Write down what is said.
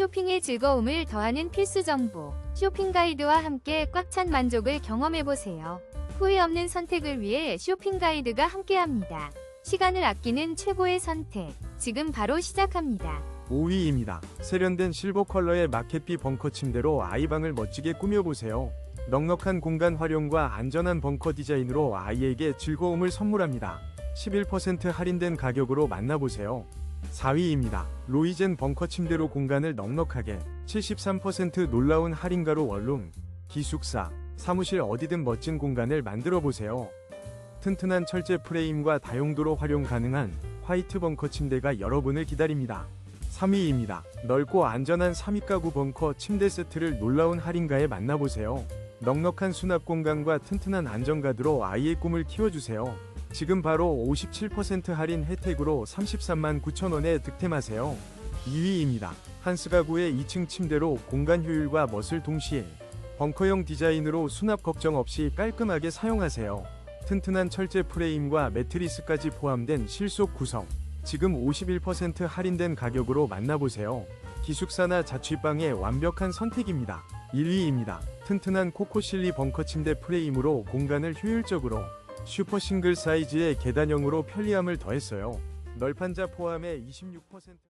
쇼핑의 즐거움을 더하는 필수 정보. 쇼핑 가이드와 함께 꽉 찬 만족을 경험해보세요. 후회 없는 선택을 위해 쇼핑 가이드가 함께합니다. 시간을 아끼는 최고의 선택. 지금 바로 시작합니다. 5위입니다. 세련된 실버 컬러의 마켓비 벙커 침대로 아이방을 멋지게 꾸며보세요. 넉넉한 공간 활용과 안전한 벙커 디자인으로 아이에게 즐거움을 선물합니다. 11% 할인된 가격으로 만나보세요. 4위입니다. 로이젠 벙커 침대로 공간을 넉넉하게 73% 놀라운 할인가로 원룸, 기숙사, 사무실 어디든 멋진 공간을 만들어 보세요. 튼튼한 철제 프레임과 다용도로 활용 가능한 화이트 벙커 침대가 여러분을 기다립니다. 3위입니다. 넓고 안전한 3위 가구 벙커 침대 세트를 놀라운 할인가에 만나보세요. 넉넉한 수납 공간과 튼튼한 안전가드로 아이의 꿈을 키워주세요. 지금 바로 57% 할인 혜택으로 33만 9천원에 득템하세요. 2위입니다. 한스 가구의 2층 침대로 공간 효율과 멋을 동시에 벙커형 디자인으로 수납 걱정 없이 깔끔하게 사용하세요. 튼튼한 철제 프레임과 매트리스까지 포함된 실속 구성. 지금 51% 할인된 가격으로 만나보세요. 기숙사나 자취방의 완벽한 선택입니다. 1위입니다. 튼튼한 코코실리 벙커 침대 프레임으로 공간을 효율적으로 슈퍼 싱글 사이즈의 계단형으로 편리함을 더했어요. 널판자 포함해 26%